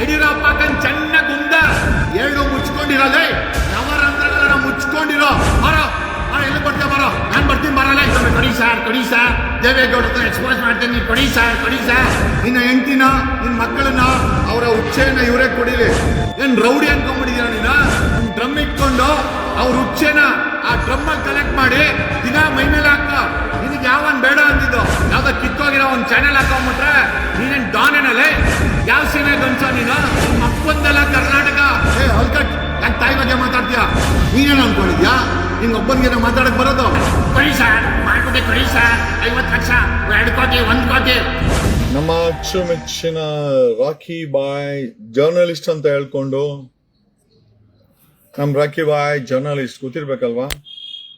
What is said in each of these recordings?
ಯಡಿಯೂರಪ್ಪ ಕಣ್ ಚೆನ್ನಾಗಿ ಗುಂದ ಎರಡು ಮುಚ್ಕೊಂಡಿರೋದೇ ನವರಂಧ್ರಗಳನ್ನ ಮುಚ್ಕೊಂಡಿರೋ. ಬರೋ ಬರೋ ಎಲ್ಲಿ ಬರ್ತೀಯ ಬರೋ ನಾನು ಬರ್ತೀನಿ ಬರಲ್ಲ ಕೊಡಿ ಸರ್ ಕೊಡಿ ಸರ್. ದೇವೇಗೌಡ ಎಕ್ಸ್ಪೋಸ್ ಮಾಡ್ತೀನಿ. ಕೊಡಿ ಸರ್ ಕೊಡಿ ಸರ್. ನಿನ್ನ ಹೆಂಡತಿನ ನಿನ್ನ ಮಕ್ಕಳನ್ನ ಅವರ ಉಚ್ಚೆಯನ್ನ ಇವರೇ ಕೊಡಿಲಿ. ಏನ್ ರೌಡಿ ಅನ್ಕೊಂಡ್ಬಿಟ್ಟಿದ್ದೀರ ನೀನು? ಡ್ರಮ್ ಇಟ್ಕೊಂಡು ಅವ್ರ ಉಚ್ಚೆನ ಆ ಡ್ರಮ್ ಕಲೆಕ್ಟ್ ಮಾಡಿ ದಿನ ಮೈ ಮೇಲೆ ಹಾಕ ಯಾವನ್ ಬೇಡ ಅಂತಿದ್ದು ಯಾವ್ದೋ ಕಿತ್ತೋಗಿರೋ ಒಂದು ಚಾನೆಲ್ ಹಾಕೊಂಡ್ಬಿಟ್ರೆ ನೀನೇನ್ ಡಾನ್ ಏನಲ್ಲೇ ಯಾವ ಸೀಮೆ ಗಮಸ ನೀನು? ಮಕ್ಕಂದೆಲ್ಲ ಕರ್ನಾಟಕ. ಏ, ಹಲ್ಕಟ್ ತಾಯಿ ಬಗ್ಗೆ ಮಾತಾಡ್ತೀಯ? ನೀನೇನು ಅನ್ಕೊಂಡಿದ್ಯಾ? ನಿನ್ ಒಬ್ಬನಿಗೆ ಮಾತಾಡಕ್ ಬರೋದು? ಕೊಡಿ ಸರ್, ಮಾಡ್ಕೊಡಿ, ಕೊಡಿ ಸರ್. ಐವತ್ತು ಲಕ್ಷ, ಎರಡು ಕೋಟಿ, ಒಂದು ಕೋಟಿ. ನಮ್ಮ ಅಚ್ಚುಮೆಚ್ಚಿನ ರಾಖಿ ಬಾಯ್ ಜರ್ನಲಿಸ್ಟ್ ಅಂತ ಹೇಳ್ಕೊಂಡು, ನಮ್ ರಾಖಿ ಬಾಯ್ ಜರ್ನಲಿಸ್ಟ್ ಗೊತ್ತಿರ್ಬೇಕಲ್ವಾ?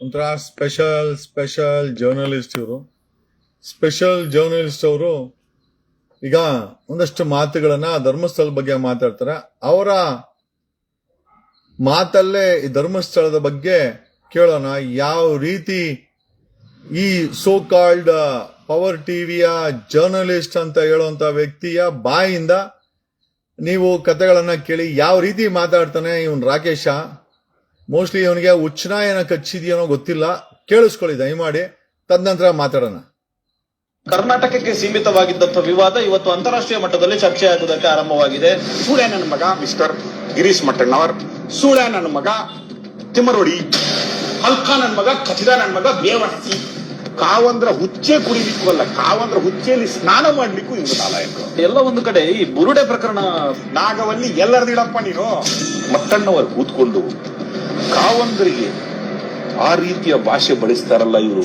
ಒಂಥರ ಸ್ಪೆಷಲ್ ಸ್ಪೆಷಲ್ ಜರ್ನಲಿಸ್ಟ್ ಇವರು. ಸ್ಪೆಷಲ್ ಜರ್ನಲಿಸ್ಟ್ ಅವರು ಈಗ ಒಂದಷ್ಟು ಮಾತುಗಳನ್ನ ಧರ್ಮಸ್ಥಳದ ಬಗ್ಗೆ ಮಾತಾಡ್ತಾರೆ. ಅವರ ಮಾತಲ್ಲೇ ಈ ಧರ್ಮಸ್ಥಳದ ಬಗ್ಗೆ ಕೇಳೋಣ. ಯಾವ ರೀತಿ ಈ ಸೋ ಕಾಲ್ಡ್ ಪವರ್ ಟಿವಿಯ ಜರ್ನಲಿಸ್ಟ್ ಅಂತ ಹೇಳುವಂತ ವ್ಯಕ್ತಿಯ ಬಾಯಿಂದ ನೀವು ಕತೆಗಳನ್ನ ಕೇಳಿ ಯಾವ ರೀತಿ ಮಾತಾಡ್ತಾನೆ ಇವನ್ ರಾಕೇಶ? ಮೋಸ್ಟ್ಲಿ ಇವನಿಗೆ ಉಚ್ಚನ ಏನ ಕಚ್ಚಿದೆಯೋ ಗೊತ್ತಿಲ್ಲ. ಕೇಳಿಸ್ಕೊಳ್ಳಿ ದಯಮಾಡಿ. ತದನಂತರ ಮಾತಾಡೋಣ. ಕರ್ನಾಟಕಕ್ಕೆ ಸೀಮಿತವಾಗಿದ್ದಂಥ ವಿವಾದ ಇವತ್ತು ಅಂತಾರಾಷ್ಟ್ರೀಯ ಮಟ್ಟದಲ್ಲಿ ಚರ್ಚೆ ಆಗುವುದಕ್ಕೆ ಆರಂಭವಾಗಿದೆ. ಸೂಳೆ ನನ್ನ ಮಗ ಮಿಸ್ಟರ್ ಗಿರೀಶ್ ಮಟ್ಟಣ್ಣವರ್. ಸೂಳೆ ನನ್ನ ಮಗ ತಿಮ್ಮರೋಡಿ. ಹಲ್ಕ ನನ್ನ ಮಗ ಕಚಿದ ನನ್ನ ಮಗ ಬೇವರ್ಸಿ ಕಾವಂದ್ರ ಹುಚ್ಚೆ ಕುಡಿಲಿಕ್ಕೂ ಅಲ್ಲ ಕಾವಂದ್ರ ಹುಚ್ಚೆಯಲ್ಲಿ ಸ್ನಾನ ಮಾಡ್ಲಿಕ್ಕೂ ಇವರು ಕಾಲ ಎಲ್ಲ ಒಂದು ಕಡೆ ಈ ಬುರುಡೆ ಪ್ರಕರಣ ನಾಗವಲ್ಲಿ ಎಲ್ಲರದಿಡಪ್ಪ ನೀನು. ಮಟ್ಟಣ್ಣವರು ಕೂತ್ಕೊಂಡು ಕಾವಂದರಿಗೆ ಆ ರೀತಿಯ ಭಾಷೆ ಬಳಸ್ತಾರಲ್ಲ ಇವರು.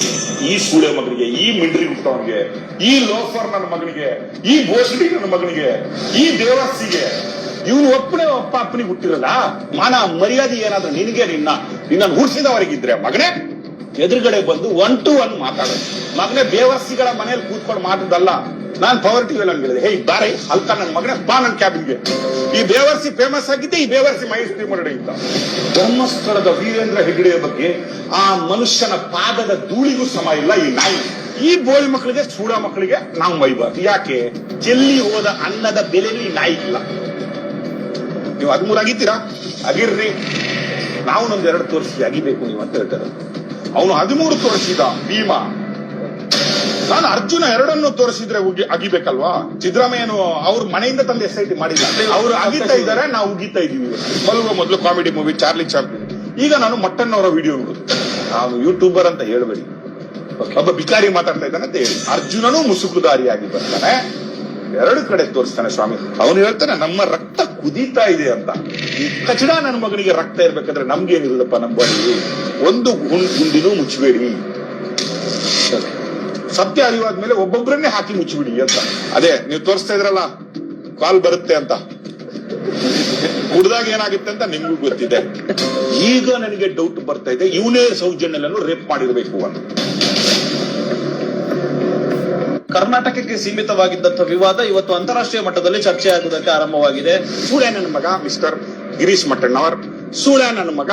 ಈ ಸೂಳೆ ಮಗನಿಗೆ, ಈ ಮಿಂಡ್ರಿ ಹುಟ್ಟವನಿಗೆ ಈ ಲೋಫರ್ ನನ್ನ ಮಗನಿಗೆ, ಈ ಬೋಸಡಿ ನನ್ನ ಮಗನಿಗೆ, ಈ ದೇವಸ್ಸಿಗೆ ಇವನು ಒಪ್ಪನೆ ಅಪ್ಪ ಅಪ್ಪನಿಗೆ ಹುಟ್ಟಿರಲ್ಲ. ಮಾನ ಮರ್ಯಾದೆ ಏನಾದ್ರೂ ನಿನಗೆ ನಿನ್ನ ನಿನ್ನ ಹುಡ್ಸಿದವರಿಗಿದ್ರೆ ಮಗನೇ? ಎದುರುಗಡೆ ಬಂದು ಒನ್ ಟು ಒನ್ ಮಾತಾಡೋದು ಮಗನೇ ಬೇವರ್ಸಿಗಳ ಮನೇಲಿ ಕೂತ್ಕೊಂಡು ಮಾತಾಡಲ್ಲ ನಾನ್ ಪವರ್ ಟಿವಿ ಅಲ್ಲಿ ಹೇಳಿದೆ ಹೇ ಬಾರೆ ಅಲ್ಕ ನನ್ನ ಮಗನೇ, ಬಾ ನನ್ನ ಕ್ಯಾಬಿನ್ಗೆ ಈ ಬೇವರ್ಸಿ ಫೇಮಸ್ ಆಗಿದ್ದೆ, ಈ ಬೇವರ್ಸಿ ಮಹೇಶ್ ತಿಮ್ಮರಡಿ ಅಂತ. ಧರ್ಮಸ್ಥಳದ ವೀರೇಂದ್ರ ಹೆಗ್ಡೆಯ ಬಗ್ಗೆ ಆ ಮನುಷ್ಯನ ಪಾದದ ಧೂಳಿಗೂ ಸಮ ಇಲ್ಲ, ಈ ನಾಯಿ. ಈ ಬೋಳಿ ಮಕ್ಕಳಿಗೆ ಚೂಡ ಮಕ್ಕಳಿಗೆ ನಾವು ಮೈಬಾರ್ದು ಯಾಕೆ? ಚೆಲ್ಲಿ ಹೋದ ಅನ್ನದ ಬೆಲೆಯಲ್ಲಿ ನಾಯಿ ಇಲ್ಲ. ನೀವು ಹದಿಮೂರು ಅಗಿತೀರಾ ಅಗಿರ್ರಿ ನಾವು ನಮ್ದು ಎರಡು ತೋರಿಸಿ, ಅಗಿಬೇಕು ನೀವು ಅಂತ ಹೇಳ್ತಾರೆ ಅವನು ಹದಿಮೂರು ತೋರಿಸಿದ ಭೀಮ. ನಾನು ಅರ್ಜುನ ಎರಡನ್ನು ತೋರಿಸಿದ್ರೆ ಅಗಿಬೇಕಲ್ವಾ? ಸಿದ್ದರಾಮಯ್ಯನು ಅವ್ರ ಮನೆಯಿಂದ ತಂದು ಎಸ್ ಐ ಟಿ ಮಾಡಿಲ್ಲ ಅವ್ರು ಅಗಿತಾ ಇದ್ದಾರೆ ನಾವು ಉಗಿತಾ ಇದೀವಿ ಮಲಗುವ ಮೊದಲು ಕಾಮಿಡಿ ಮೂವಿ ಚಾರ್ಲಿ ಚಾಂಪಿಯನ್ ಈಗ ನಾನು ಮಟ್ಟನ್ ಅವರ ವಿಡಿಯೋ ನೋಡುದು. ನಾನು ಯೂಟ್ಯೂಬರ್ ಅಂತ ಹೇಳಬೇಡಿ. ಒಬ್ಬ ಬಿಕಾರಿ ಮಾತಾಡ್ತಾ ಇದ್ದಾನೆ ಅಂತ ಹೇಳಿ. ಅರ್ಜುನನು ಮುಸುಕುದಾರಿಯಾಗಿ ಬರ್ತಾನೆ. ಎರಡು ಕಡೆ ತೋರಿಸ್ತಾನೆ ಸ್ವಾಮಿ. ಅವನು ಹೇಳ್ತಾನೆ, ನಮ್ಮ ರಕ್ತ ಕುದೀತಾ ಇದೆ ಅಂತ. ಈ ಕಚಡ ನನ್ನ ಮಗನಿಗೆ ರಕ್ತ ಇರ್ಬೇಕಂದ್ರೆ ನಮ್ಗೇನಿಲ್ಲಪ್ಪ ಬಳಿ ಒಂದು ಗುಂಡ್, ಗುಂಡಿನೂ ಮುಚ್ಚಬೇಡಿ. ಸತ್ಯ ಅರಿವಾದ್ಮೇಲೆ ಒಬ್ಬೊಬ್ಬರನ್ನೇ ಹಾಕಿ ಮುಚ್ಚಿಬಿಡಿ ಅಂತ. ಅದೇ, ನೀವು ತೋರಿಸ್ತಾ ಇದ್ರಲ್ಲ, ಕಾಲ್ ಬರುತ್ತೆ ಅಂತ. ಕುಡ್ದಾಗ ಏನಾಗುತ್ತೆ ಅಂತ ನಿಮ್ಗೂ ಗೊತ್ತಿದೆ. ಈಗ ನನಗೆ ಡೌಟ್ ಬರ್ತಾ ಇದೆ, ಇವನೇ ಸೌಜನ್ಯನನ್ನು ರೇಪ್ ಮಾಡಿರ್ಬೇಕು ಅಂತ. ಕರ್ನಾಟಕಕ್ಕೆ ಸೀಮಿತವಾಗಿದ್ದಂತಹ ವಿವಾದ ಇವತ್ತು ಅಂತಾರಾಷ್ಟ್ರೀಯ ಮಟ್ಟದಲ್ಲಿ ಚರ್ಚೆ ಆಗುವುದಕ್ಕೆ ಆರಂಭವಾಗಿದೆ. ಸೂಳೆ ನನ್ನ ಮಗ ಮಿಸ್ಟರ್ ಗಿರೀಶ್ ಮಟ್ಟಣ್ಣವರ್. ಸೂಳೆ ನನ್ನ ಮಗ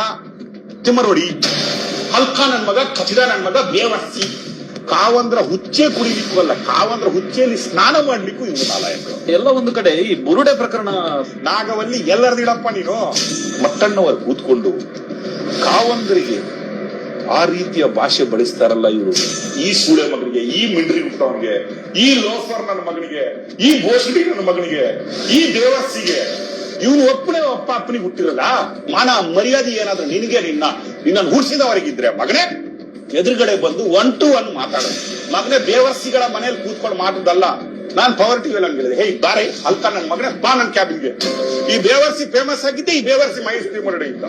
ತಿಮ್ಮರೋಡಿ ಹಲ್ಕ ನನ್ನ ಮಗ ಖಚಿತ ನನ್ನ ಮಗ ಬೇವರ್ಸಿ. ಕಾವಂದ್ರ ಹುಚ್ಚೆ ಕುಡಿಲಿಕ್ಕೂ ಅಲ್ಲ ಕಾವಂದ್ರ ಹುಚ್ಚೆಯಲ್ಲಿ ಸ್ನಾನ ಮಾಡ್ಲಿಕ್ಕೂ ಇವರು ನಾಲಾಯಕರು ಎಲ್ಲ ಒಂದು ಕಡೆ ಈ ಬುರುಡೆ ಪ್ರಕರಣ ನಾಗವಲ್ಲಿ ಎಲ್ಲರದಿಡಪ್ಪ ನೀನು. ಮಟ್ಟಣ್ಣವರು ಕೂತ್ಕೊಂಡು ಕಾವಂದರಿಗೆ ಆ ರೀತಿಯ ಭಾಷೆ ಬಳಸ್ತಾರಲ್ಲ ಇವರು. ಈ ಸೂಳೆ ಮಗನಿಗೆ, ಈ ಮಿಂಡ್ರಿ ಹುಟ್ಟವನಿಗೆ ಈ ಲೋಫರ್ ನನ್ನ ಮಗನಿಗೆ, ಈ ಬೋಸಡಿ ನನ್ನ ಮಗನಿಗೆ, ಈ ದೇವಸ್ಸಿಗೆ ಇವನು ಒಪ್ಪನೆ ಅಪ್ಪ ಅಪ್ಪನಿಗೆ ಹುಟ್ಟಿರಲ್ಲ? ಮಾನ ಮರ್ಯಾದೆ ಏನಾದ್ರೂ ನಿನಗೆ, ನಿನ್ನ ನಿನ್ನ ಹುಡ್ಸಿದವರಿಗಿದ್ರೆ ಮಗನೇ, ಎದುರುಗಡೆ ಬಂದು ಒನ್ ಟು ಒನ್ ಮಾತಾಡೋದು ಮಗನೇ ದೇವಸ್ಸಿಗಳ ಮನೆಯಲ್ಲಿ ಕೂತ್ಕೊಂಡು ಮಾತಾಡಲ್ಲ ನಾನ್ ಪವರ್ ಟಿವಿ ಅಲ್ಲಿ ಹೇಳಿದೆ ಹೇ ಬಾರೆ, ಅಲ್ತ ನನ್ನ ಮಗನೇ? ಬಾ ನನ್ನ ಕ್ಯಾಬಿನ್ಗೆ ಈ ಬೇವರ್ಸಿ ಫೇಮಸ್ ಆಗಿದ್ದೆ, ಈ ಬೇವರ್ಸಿ ಮಹೇಶ್ ತಿಮ್ಮರಡಿ ಅಂತ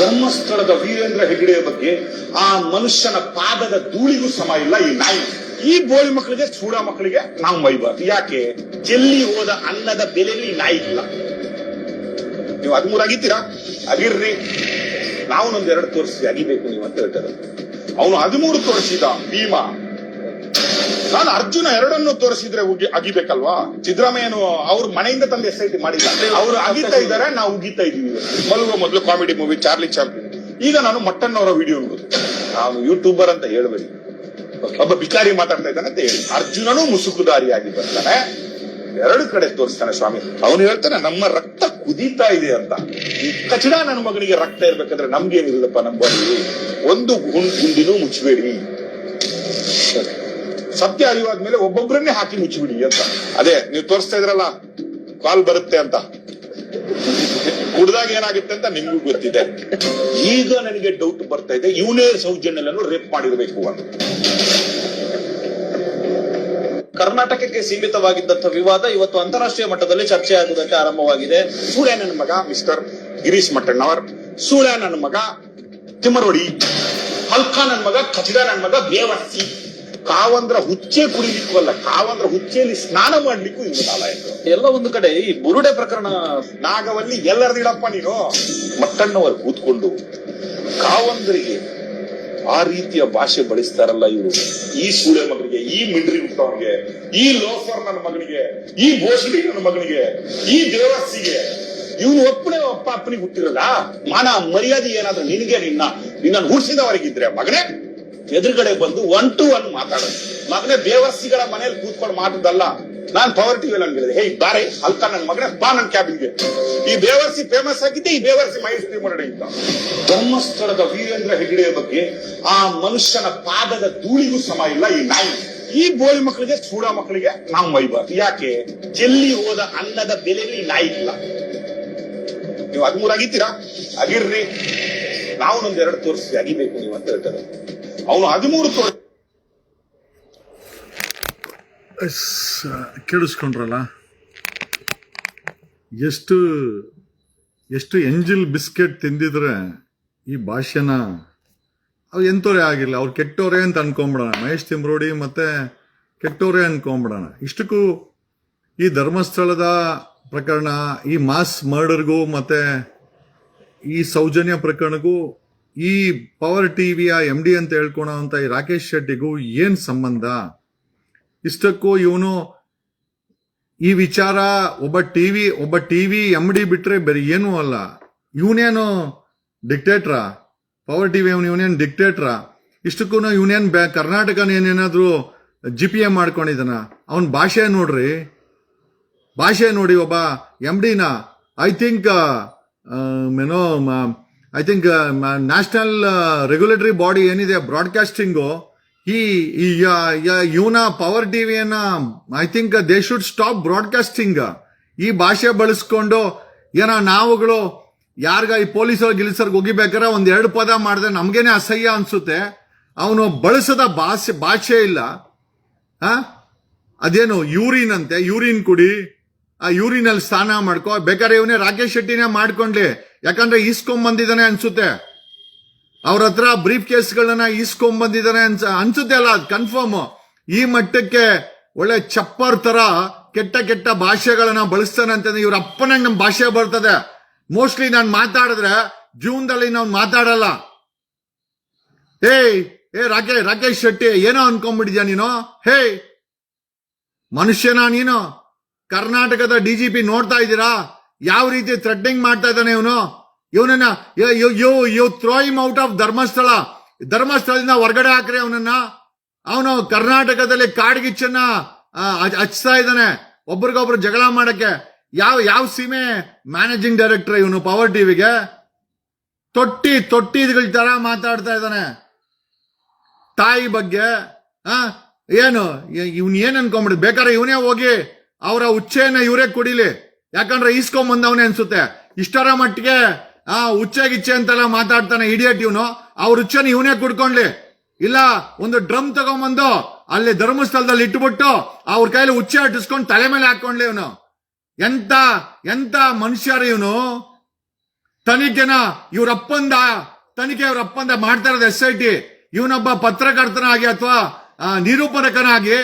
ಧರ್ಮಸ್ಥಳದ ವೀರೇಂದ್ರ ಹೆಗ್ಡೆಯ ಬಗ್ಗೆ ಆ ಮನುಷ್ಯನ ಪಾದದ ಧೂಳಿಗೂ ಸಮ ಇಲ್ಲ ಈ ನಾಯಿ. ಈ ಬೋಳಿ ಮಕ್ಕಳಿಗೆ, ಚೂಡ ಮಕ್ಕಳಿಗೆ ನಾವು ಮೈಬಾರ್ದು. ಯಾಕೆ? ಚೆಲ್ಲಿ ಹೋದ ಅನ್ನದ ಬೆಲೆಯಲ್ಲಿ ನಾಯಿ ಇಲ್ಲ. ನೀವು ಹದಿಮೂರಾಗಿದ್ದೀರಾ ಅಗಿರ್ರಿ ನಾವು ಒಂದೆರಡು ತೋರಿಸಿ, ಅಗಿಬೇಕು ನೀವು ಅಂತ ಹೇಳ್ತಾರೆ ಅವನು ಹದಿಮೂರು ತೋರಿಸಿದ ಭೀಮಾ. ನಾನು ಅರ್ಜುನ ಎರಡನ್ನು ತೋರಿಸಿದ್ರೆ ಅಗಿಬೇಕಲ್ವಾ? ಸಿದ್ದರಾಮಯ್ಯನು ಅವ್ರ ಮನೆಯಿಂದ ತಂದು ಎಸ್ ಐ ಟಿ ಮಾಡಿಲ್ಲ. ಅವ್ರು ಅಗಿತಾ ಇದ್ದಾರೆ, ನಾವು ಉಗಿತಾ ಇದೀವಿ ಮಲಗುವ ಮೊದಲು ಕಾಮಿಡಿ ಮೂವಿ ಚಾರ್ಲಿ ಚಾರ್ಲಿ ಈಗ ನಾನು ಮಟ್ಟನ್ ವಿಡಿಯೋ ನೋಡುದು. ನಾನು ಯೂಟ್ಯೂಬರ್ ಅಂತ ಹೇಳಬೇಡಿ. ಒಬ್ಬ ಬಿಕಾರಿ ಮಾತಾಡ್ತಾ ಇದ್ದಾನೆ ಅಂತ ಹೇಳಿ. ಅರ್ಜುನನು ಮುಸುಕುದಾರಿಯಾಗಿ ಬರ್ತಾನೆ. ಎರಡು ಕಡೆ ತೋರಿಸ್ತಾನೆ ಸ್ವಾಮಿ. ಅವನು ಹೇಳ್ತಾನೆ, ನಮ್ಮ ರಕ್ತ ಕುದೀತಾ ಇದೆ ಅಂತ. ಕಚಡ ನನ್ನ ಮಗನಿಗೆ ರಕ್ತ ಇರ್ಬೇಕಂದ್ರೆ ನಮ್ಗೇನಿಲ್ಲಪ್ಪ ನಮ್ಮ ಬಳಿ ಒಂದು ಗುಂಡ್ ಗುಂಡಿನೂ ಮುಚ್ಚಬೇಡಿ ಸತ್ಯ ಅರಿವಾದ್ಮೇಲೆ ಒಬ್ಬೊಬ್ಬರನ್ನೇ ಹಾಕಿ ಮುಚ್ಚಿಬಿಡಿ ಅಂತ. ಅದೇ, ನೀವು ತೋರಿಸ್ತಾ ಇದ್ರಲ್ಲ, ಕಾಲ್ ಬರುತ್ತೆ ಅಂತ. ಕುಡ್ದಾಗ ಏನಾಗುತ್ತೆ ಅಂತ ನಿಮ್ಗೂ ಗೊತ್ತಿದೆ. ಈಗ ನನಗೆ ಡೌಟ್ ಬರ್ತಾ ಇದೆ, ಇವನೇ ಸೌಜನ್ಯಲನ್ನು ರೇಪ್ ಮಾಡಿರ್ಬೇಕು ಅಂತ. ಕರ್ನಾಟಕಕ್ಕೆ ಸೀಮಿತವಾಗಿದ್ದಂಥ ವಿವಾದ ಇವತ್ತು ಅಂತಾರಾಷ್ಟ್ರೀಯ ಮಟ್ಟದಲ್ಲಿ ಚರ್ಚೆ ಆಗುವುದಕ್ಕೆ ಆರಂಭವಾಗಿದೆ. ನನ್ನ ಮಗ ಮಿಸ್ಟರ್ ಗಿರೀಶ್ ಮಟ್ಟಣ್ಣವರ್ ಸೂಳ್ಯ ನನ್ನ ಮಗ ತಿಮ್ಮರೋಡಿ ಹಲ್ಕಾ ನನ್ನ ಮಗ ಖಚಿತ ನನ್ನ ಮಗ ಬೇವರ್ಸಿ ಕಾವಂದ್ರ ಹುಚ್ಚೆ ಕುಡಿಲಿಕ್ಕೂ ಅಲ್ಲ ಕಾವಂದ್ರ ಹುಚ್ಚೆಯಲ್ಲಿ ಸ್ನಾನ ಮಾಡ್ಲಿಕ್ಕೂ ಇನ್ನು ಕಾಲ ಎಲ್ಲ ಒಂದು ಕಡೆ ಈ ಬುರುಡೆ ಪ್ರಕರಣ ನಾಗವಲ್ಲಿ ಎಲ್ಲರದಿಡಪ್ಪ ನೀನು? ಮತ್ತಣ್ಣವರು ಕೂತ್ಕೊಂಡು ಕಾವಂದ್ರಿಗೆ ಆ ರೀತಿಯ ಭಾಷೆ ಬಳಸ್ತಾರಲ್ಲ ಇವರು. ಈ ಸೂಳೆ ಮಗನಿಗೆ ಈ ಮಿಂಡ್ರಿ ಹುಟ್ಟವನಿಗೆ ಈ ಲೋಫರ್ ನನ್ನ ಮಗನಿಗೆ ಈ ಬೋಸಡಿ ನನ್ನ ಮಗನಿಗೆ ಈ ದೇವಸ್ಸಿಗೆ ಇವನು ಒಪ್ಪನೆ ಅಪ್ಪ ಅಪ್ಪನಿಗೆ ಹುಟ್ಟಿರಲ್ಲ? ಮಾನ ಮರ್ಯಾದೆ ಏನಾದ್ರೂ ನಿನಗೆ ನಿನ್ನ ನಿನ್ನನ್ನು ಹುಡ್ಸಿದವರಿಗಿದ್ರೆ ಮಗನೇ? ಎದುರುಗಡೆ ಬಂದು ಒನ್ ಟು ಒನ್ ಮಾತಾಡೋದು. ಮಗನೇ ಬೇವರ್ಸಿಗಳ ಮನೇಲಿ ಕೂತ್ಕೊಂಡು ಮಾಡುದಲ್ಲ ನಾನ್ ಪವರ್ ಟಿವಿ ಹೇಳಿದೆ ಹೇ ಬಾರೆ ಅಲ್ಕ ನನ್ ಮಗನೇ, ಬಾ ನನ್ ಕ್ಯಾಬಿನ್ಗೆ ಈ ಬೇವರ್ಸಿ ಫೇಮಸ್ ಆಗಿದ್ದೆ, ಈ ಬೇವರ್ಸಿ ಮಹೇಶ್ ಮರಡಿ ಇದ್ದ ಧರ್ಮಸ್ಥಳದ ವೀರೇಂದ್ರ ಹೆಗ್ಡೆಯ ಬಗ್ಗೆ ಆ ಮನುಷ್ಯನ ಪಾದದ ಧೂಳಿಗೂ ಸಮ ಇಲ್ಲ ಈ ನಾಯಿ. ಈ ಬೋಳಿ ಮಕ್ಕಳಿಗೆ, ಚೂಡ ಮಕ್ಕಳಿಗೆ ನಾವು ಮೈಬಾರ್ದು. ಯಾಕೆ? ಚೆಲ್ಲಿ ಹೋದ ಅನ್ನದ ಬೆಲೆಯಲ್ಲಿ ನಾಯಿ ಇಲ್ಲ. ನೀವು ಹದಿಮೂರು ಆಗಿದ್ದೀರಾ ಆಗಿರ್ರಿ. ನಾವು ನಮ್ದು ಎರಡು ತೋರಿಸಿ, ಅಗಿಬೇಕು ನೀವು ಅಂತ ಹೇಳ್ತಾರೆ. ಅವನು ಹದಿಮೂರು ಕೇಳಿಸ್ಕೊಂಡ್ರಲ್ಲ? ಎಷ್ಟು ಎಷ್ಟು ಎಂಜಿಲ್ ಬಿಸ್ಕೆಟ್ ತಿಂದಿದ್ರೆ ಈ ಭಾಷೆನ ಅವ್ರು ಎಂತೋರೇ ಆಗಿಲ್ಲ. ಅವ್ರು ಕೆಟ್ಟೋರೇ ಅಂತ ಅನ್ಕೊಂಬಿಡೋಣ. ಮಹೇಶ್ ತಿಮ್ರೋಡಿ ಮತ್ತೆ ಕೆಟ್ಟೋರೇ ಅನ್ಕೊಂಬಿಡೋಣ. ಇಷ್ಟಕ್ಕೂ ಈ ಧರ್ಮಸ್ಥಳದ ಪ್ರಕರಣ, ಈ ಮಾಸ್ ಮರ್ಡರ್ಗೂ ಮತ್ತೆ ಈ ಸೌಜನ್ಯ ಪ್ರಕರಣಕ್ಕೂ ಈ ಪವರ್ ಟಿವಿಯ ಎಂ ಡಿ ಅಂತ ಹೇಳ್ಕೊಳೋ ಅಂತ ಈ ರಾಕೇಶ್ ಶೆಟ್ಟಿಗೂ ಏನ್ ಸಂಬಂಧ? ಇಷ್ಟಕ್ಕೂ ಇವನು ಈ ವಿಚಾರ ಒಬ್ಬ ಟಿವಿ ಒಬ್ಬ ಟಿವಿ ಎಂ ಡಿ ಬಿಟ್ರೆ ಬೇರೆ ಏನೂ ಅಲ್ಲ. ಇವನೇನು ಡಿಕ್ಟೇಟ್ರಾ ಪವರ್ ಟಿವಿ ಅವನು ಇವನೇನು ಡಿಕ್ಟೇಟ್ರಾ ಇಷ್ಟಕ್ಕೂ ಇವನೇನ್ ಬ್ಯಾ, ಕರ್ನಾಟಕನ ಏನೇನಾದರೂ ಜಿ ಪಿ ಎಂ ಮಾಡ್ಕೊಂಡಿದ್ದಾನ? ಅವನ ಭಾಷೆ ನೋಡ್ರಿ. ಭಾಷೆ ನೋಡಿ ಒಬ್ಬ ಎಂ ಡಿನ ಐ ಥಿಂಕ್ ಏನೋ I think national regulatory body ಏನಿದೆ ಬ್ರಾಡ್ಕಾಸ್ಟಿಂಗು ಈ ಇವನ power ಟಿವಿಯನ್ನ I think they should stop broadcasting ಈ ಭಾಷೆ ಬಳಸ್ಕೊಂಡು, ಏನೋ ನಾವುಗಳು, ಯಾರ್ಗ ಈ ಪೊಲೀಸರು ಗಿಲಿಸರ್ಗೆ ಹೋಗಿಬೇಕಾರೆ ಒಂದ್ ಎರಡು ಪದ ಮಾಡಿದ್ರೆ ನಮ್ಗೇನೆ ಅಸಹ್ಯ ಅನ್ಸುತ್ತೆ. ಅವನು ಬಳಸದ ಭಾಷೆ ಭಾಷೆ ಇಲ್ಲ. ಆ ಅದೇನು ಯೂರಿನ್ ಅಂತೆ ಯೂರಿನ್ ಕುಡಿ, ಆ ಯೂರಿನಲ್ಲಿ ಸ್ನಾನ ಮಾಡ್ಕೋ ಬೇಕಾದ್ರೆ ಇವನೇ ರಾಕೇಶ್ ಶೆಟ್ಟಿನೇ ಮಾಡ್ಕೊಂಡ್ಲಿ. ಯಾಕಂದ್ರೆ ಈಸ್ಕೊಂಡ್ ಬಂದಿದ್ದಾನೆ ಅನ್ಸುತ್ತೆ. ಅವ್ರ ಹತ್ರ ಬ್ರೀಫ್ ಕೇಸ್ಗಳನ್ನ ಈಸ್ಕೊಂಡ್ ಬಂದಿದ್ದಾನೆ ಅನ್ಸ, ಅನ್ಸುತ್ತೆ ಅಲ್ಲ, ಅದು ಕನ್ಫರ್ಮ್ ಈ ಮಟ್ಟಕ್ಕೆ ಒಳ್ಳೆ ಚಪ್ಪರ್ ತರ ಕೆಟ್ಟ ಕೆಟ್ಟ ಭಾಷೆಗಳನ್ನ ಬಳಸ್ತಾನೆ ಅಂತಂದ್ರೆ ಇವ್ರ ಅಪ್ಪನಂಗ್ ನಮ್ ಭಾಷೆ ಬರ್ತದೆ. ಮೋಸ್ಟ್ಲಿ ನಾನು ಮಾತಾಡಿದ್ರೆ ಜೂನ್ದಲ್ಲಿ ನಾವು ಮಾತಾಡಲ್ಲ. ಏಯ್ ಏ ರಾಕೇ, ರಾಕೇಶ್ ಶೆಟ್ಟಿ, ಏನೋ ಅನ್ಕೊಂಡ್ಬಿಟ್ಟಿದ್ಯಾ ನೀನು? ಹೇ ಮನುಷ್ಯನ ನೀನು? ಕರ್ನಾಟಕದ ಡಿಜಿಪಿ ನೋಡ್ತಾ ಇದ್ದೀರಾ? ಯಾವ ರೀತಿ ಥ್ರೆಡ್ನಿಂಗ್ ಮಾಡ್ತಾ ಇದ್ದಾನೆ ಇವನು? ಇವನನ್ನ, you you throw him out of Dharmasthala. ಧರ್ಮಸ್ಥಳದಿಂದ ಹೊರಗಡೆ ಹಾಕ್ರಿ ಅವನನ್ನ. ಅವನು ಕರ್ನಾಟಕದಲ್ಲಿ ಕಾಡ್ಗಿಚ್ಚನ್ನ ಹಚ್ತಾ ಇದ್ದಾನೆ. ಒಬ್ರಿಗೊಬ್ರು ಜಗಳ ಮಾಡಕ್ಕೆ. ಯಾವ ಯಾವ ಸೀಮೆ? ಮ್ಯಾನೇಜಿಂಗ್ ಡೈರೆಕ್ಟರ್ ಇವನು ಪವರ್ ಟಿವಿಗೆ ತೊಟ್ಟಿ ತೊಟ್ಟಿಗಳ ತರ ಮಾತಾಡ್ತಾ ಇದ್ದಾನೆ. ತಾಯಿ ಬಗ್ಗೆ ಏನು, ಇವನ್ ಏನ್ ಅನ್ಕೊಂಬಿಡ್ ಬೇಕಾದ್ರೆ ಇವನೇ ಹೋಗಿ ಅವರ ಉಚ್ಚೆಯನ್ನ ಇವರೇ ಕುಡಿಲಿ. ಯಾಕಂದ್ರೆ ಈಸ್ಕೊಂಡ್ ಬಂದವನೇ ಅನ್ಸುತ್ತೆ. ಇಷ್ಟರ ಮಟ್ಟಿಗೆ, ಆ ಉಚ್ಚೆ ಗಿಚ್ಚೆ ಅಂತೆಲ್ಲ ಮಾತಾಡ್ತಾನೆ ಇಡಿಯಟ್ ಇವನು. ಅವ್ರ ಹುಚ್ಚನ ಇವನೇ ಕುಡ್ಕೊಂಡ್ಲಿ. ಇಲ್ಲ, ಒಂದು ಡ್ರಮ್ ತಗೊಂಬಂದು ಅಲ್ಲಿ ಧರ್ಮಸ್ಥಳದಲ್ಲಿ ಇಟ್ಬಿಟ್ಟು ಅವ್ರ ಕೈಲಿ ಉಚ್ಚೆ ಅಟ್ಟಿಸ್ಕೊಂಡು ತಲೆ ಮೇಲೆ ಹಾಕೊಂಡ್ಲಿ ಇವನು. ಎಂತ ಎಂತ ಮನುಷ್ಯರು ಇವನು. ತನಿಖೆನ ಇವ್ರಪ್ಪಂದ ತನಿಖೆ ಇವ್ರಪ್ಪಂದ ಮಾಡ್ತಾ ಇರೋದು ಎಸ್ ಐ ಟಿ ಇವನೊಬ್ಬ ಪತ್ರಕರ್ತನಾಗಿ ಅಥವಾ ನಿರೂಪಣಕನಾಗಿ